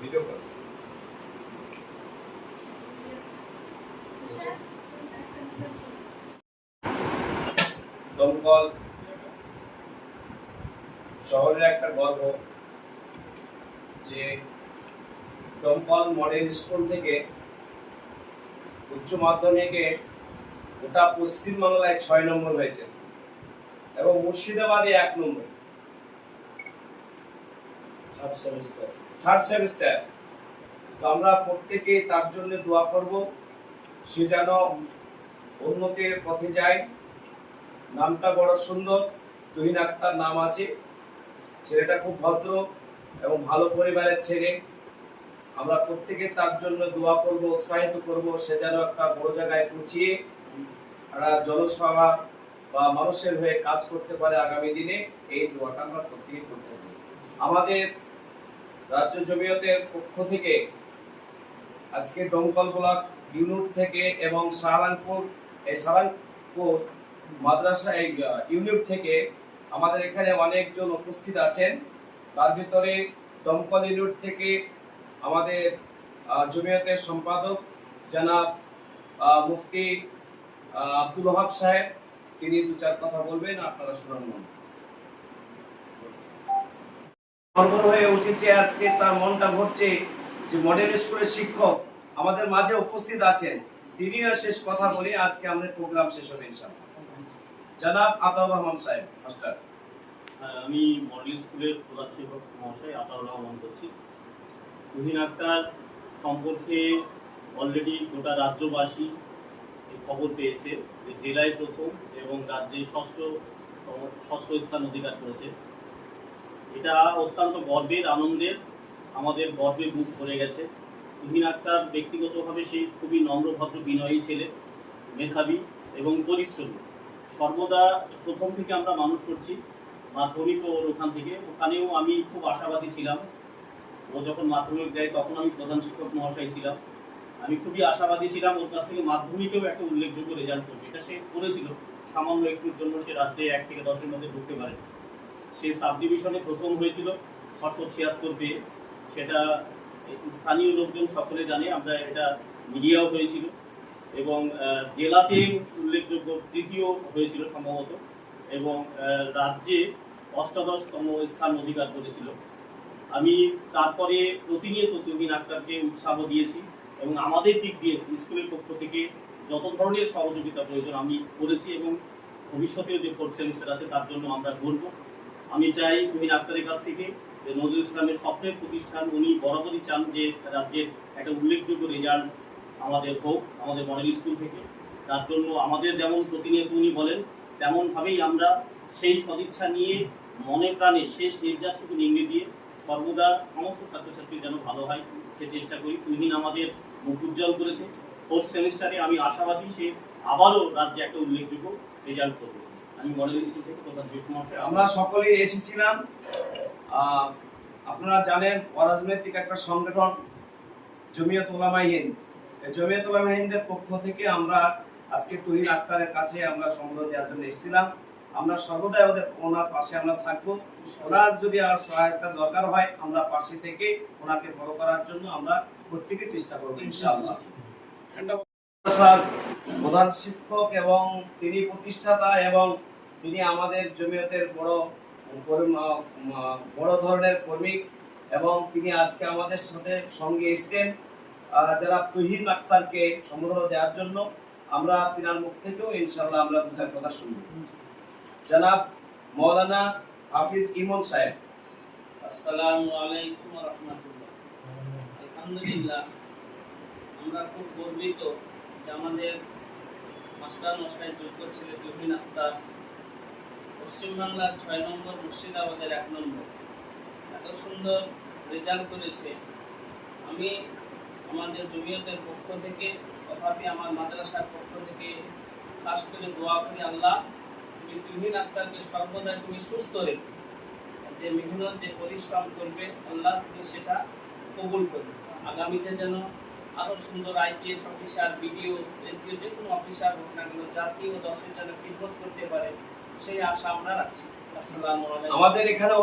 Video call শহরের একটা যে মডেল স্কুল থেকে উচ্চ মাধ্যমিকে পশ্চিমবাংলায় ছয় নম্বর হয়েছে এবং মুর্শিদাবাদে এক নম্বর। থার্ড সেমিস্টার থার্ড সেমিস্টার তো আমরা প্রত্যেকে তার জন্য দোয়া করব। সে যেন উন্নতির পথে যায়। নামটা বড় সুন্দর। তুহিন আক্তার নাম আছে। ছেলেটা খুব ভদ্র এবং ভালো পরিবারের ছেলে। আমরা প্রত্যেকে তার জন্য দোয়া করব, উৎসাহিত করব। সে যেন একটা বড় জায়গায় পৌঁছিয়ে একটা জনসভা বা মানুষের হয়ে কাজ করতে পারে আগামী দিনে। এই দোয়াটা আমরা প্রত্যেকে করতে হবে। আমাদের রাজ্য জমিয়তের পক্ষ থেকে আজকে দমকল ব্লক ইউনিট থেকে এবং সাহারানপুর, এই সাহারানপুর মাদ্রাসা, এই ইউনিট থেকে আমাদের এখানে অনেকজন উপস্থিত আছেন। তার ভিতরে দমকল ইউনিট থেকে আমাদের জমিয়তের সম্পাদক জনাব মুফতি আব্দুল ওহাব সাহেব, তিনি দু চার কথা বলবেন, আপনারা শুনুন। গর্ব হয়ে উঠেছে আজকে তার মনটা ভরছে যে মডেল স্কুলের শিক্ষক আমাদের মাঝে উপস্থিত আছেন। তিনিও শেষ কথা বলে আজকে আমাদের প্রোগ্রাম শেষ হবে জনাব আতাউর রহমান সাহেব মাস্টার। হ্যাঁ, আমি মডেল স্কুলের প্রধান শিক্ষক মহাশয় আতাউর রহমান করছি তুহিন আক্তার সম্পর্কে অলরেডি গোটা রাজ্যবাসী খবর পেয়েছে যে জেলায় প্রথম এবং রাজ্যে ষষ্ঠ ষষ্ঠ স্থান অধিকার করেছে। এটা অত্যন্ত গর্বের, আনন্দের। আমাদের গর্বের বুক ভরে গেছে। তুহিন আক্তার ব্যক্তিগতভাবে সেই খুবই নম্রভদ্র বিনয়ী ছেলে, মেধাবী এবং পরিশ্রমী। সর্বদা প্রথম থেকে আমরা মানুষ করছি, মাধ্যমিক ওর ওখান থেকে। ওখানেও আমি খুব আশাবাদী ছিলাম। ও যখন মাধ্যমিক দেয় তখন আমি প্রধান শিক্ষক মহাশয় ছিলাম। আমি খুবই আশাবাদী ছিলাম ওর কাছ থেকে মাধ্যমিকেও একটা উল্লেখযোগ্য রেজাল্ট করবে। এটা সে করেছিল। সামান্য একটুর জন্য সে রাজ্যে এক থেকে দশের মধ্যে ঢুকতে পারে সে সাব ডিভিশনে প্রথম হয়েছিল ছশো ছিয়াত্তর পেয়ে। সেটা স্থানীয় লোকজন সকলে জানে, আমরা এটা মিডিয়াও হয়েছিল। এবং জেলাতে উল্লেখযোগ্য তৃতীয় হয়েছিল সম্ভবত। এবং রাজ্যে অষ্টাদশতম স্থান অধিকার করেছিল। আমি তারপরে প্রতিনিয়ত তুহিন আক্তারকে উৎসাহ দিয়েছি এবং আমাদের দিক দিয়ে স্কুলের পক্ষ থেকে যত ধরনের সহযোগিতা প্রয়োজন আমি করেছি এবং ভবিষ্যতেও যে ফোর্থ সেমিস্টার আছে তার জন্য আমরা করব আমি চাই তুহিন আক্তারের কাছ থেকে যে নজরুল ইসলামের স্বপ্নের প্রতিষ্ঠান উনি বরাবরই চান যে রাজ্যের একটা উল্লেখযোগ্য রেজাল্ট আমাদের হোক, আমাদের মডেল স্কুল থেকে। তার জন্য আমাদের যেমন প্রতিনিয়ত উনি বলেন, তেমনভাবেই আমরা সেই সদিচ্ছা নিয়ে মনে প্রাণে শেষ নির্যাসটুকু নিংড়ে দিয়ে সর্বদা সমস্ত ছাত্রছাত্রী যেন ভালো হয়, সে চেষ্টা করি। তুহিন আমাদের মুখ উজ্জ্বল করেছে। ফোর্থ সেমিস্টারে আমি আশাবাদী সে আবারও রাজ্যে একটা উল্লেখযোগ্য রেজাল্ট করবে। আমরা সকলেই এসেছিলাম। আপনারা জানেন অরাজনৈতিক একটা সংগঠন জমিয়ত ওলামা হিন্দ। জমিয়ত ওলামা হিন্দের পক্ষ থেকে আমরা আজকে তুহিন আক্তারের কাছে আমরা সম্বোধন দেওয়ার জন্য এসেছিলাম। আমরা সর্বদাই ওদের ওনার পাশে আমরা থাকব। ওনার যদি আর সহায়তা দরকার হয় আমরা পাশে থেকে ওনাকে বড় করার জন্য আমরা প্রত্যেকে চেষ্টা করব ইনশাআল্লাহ। স্যার প্রধান শিক্ষক এবং তিনি প্রতিষ্ঠাতা এবং তিনি আমাদের জমিয়তের বড় বড় ধরনের কর্মী এবং তিনি আজকে আমাদের সাথে সঙ্গে এসছেন যারা তুহিন আক্তারকে সম্বোধন দেওয়ার জন্য। আমরা তিনার মুখ থেকেও ইনশাল্লাহ আমরা দু চার কথা শুনব। জনাব মৌলানা হাফিজ ইমন সাহেব। আসসালামু আলাইকুম রহমতুল্লাহ। আলহামদুলিল্লাহ, আমরা খুব গর্বিত আমাদের মাস্টার মশাই যোগ্য ছেলে তুহিন আক্তার পশ্চিমবাংলার ছয় নম্বর মুর্শিদাবাদের এক নম্বর। এত সুন্দর রেজাল্ট করেছে। আমি আমাদের জমিয়তের পক্ষ থেকে, তথাপি আমার মাদ্রাসার পক্ষ থেকে খাস করে দোয়া করি, আল্লাহ, তুমি তুহিন আক্তারকে সর্বদা তুমি সুস্থ রেখো। যে মেহনত, যে পরিশ্রম করবে, আল্লাহ তুমি সেটা কবুল করবে। আগামীতে যেন আরও সুন্দর আইপিএস অফিসার, বিডিও, এসডিও যে কোনো অফিসার হোক না কেন জাতীয় দশের জন্য খিদমত করতে পারে, সেই আশা আমরা রাখছি। আসসালামু আলাইকুম। আমাদের এখানে